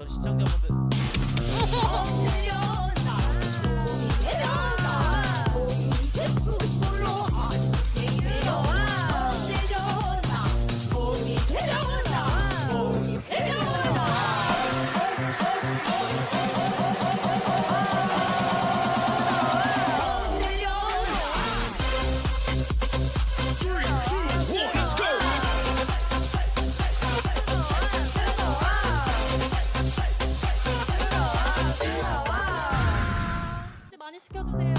저는 시청자분들 Oh, oh, oh, oh, oh, oh. 시켜주세요.